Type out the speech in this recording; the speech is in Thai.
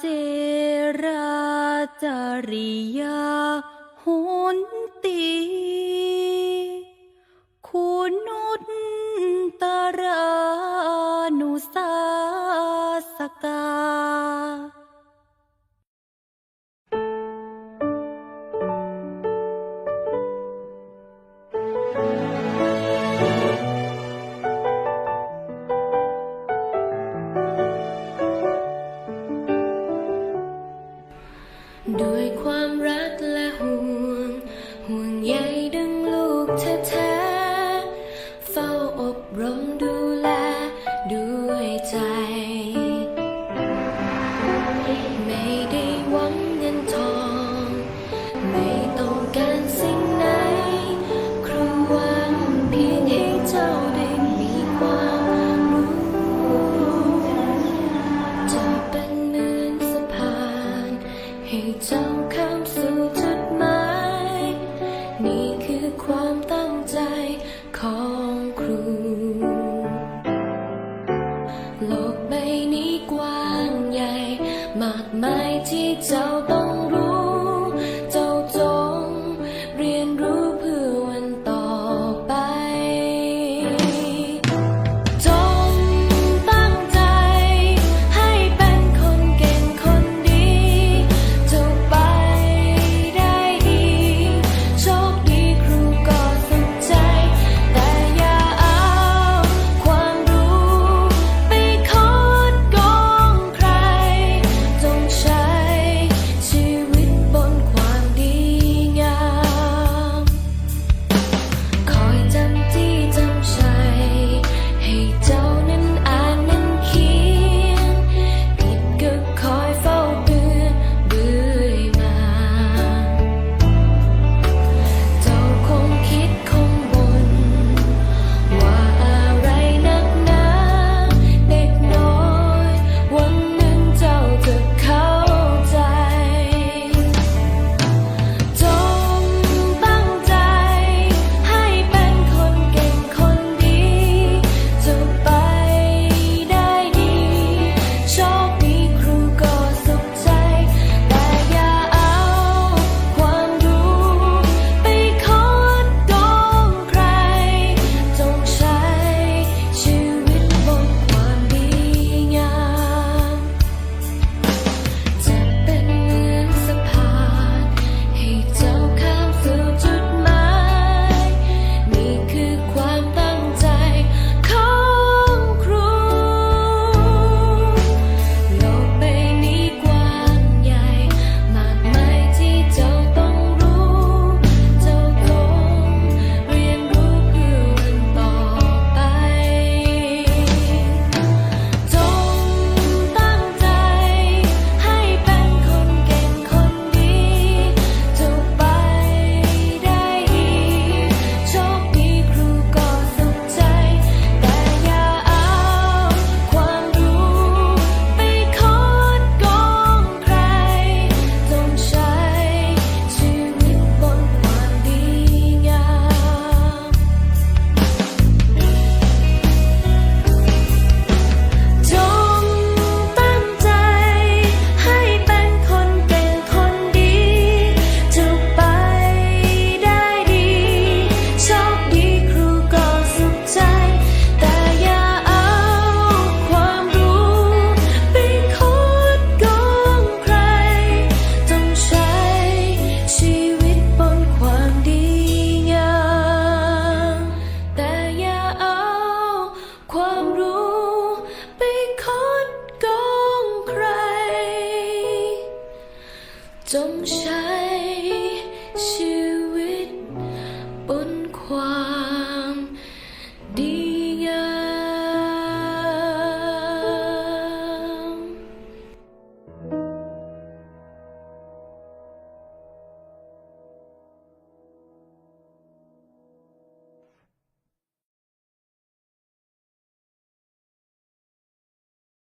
เจราจริยาหุนตี ให้เจ้าข้ามสู่จุดหมาย นี่คือความตั้งใจของครู โลกใบนี้กว้างใหญ่ มากมายที่เจ้า จงใช้ชีวิต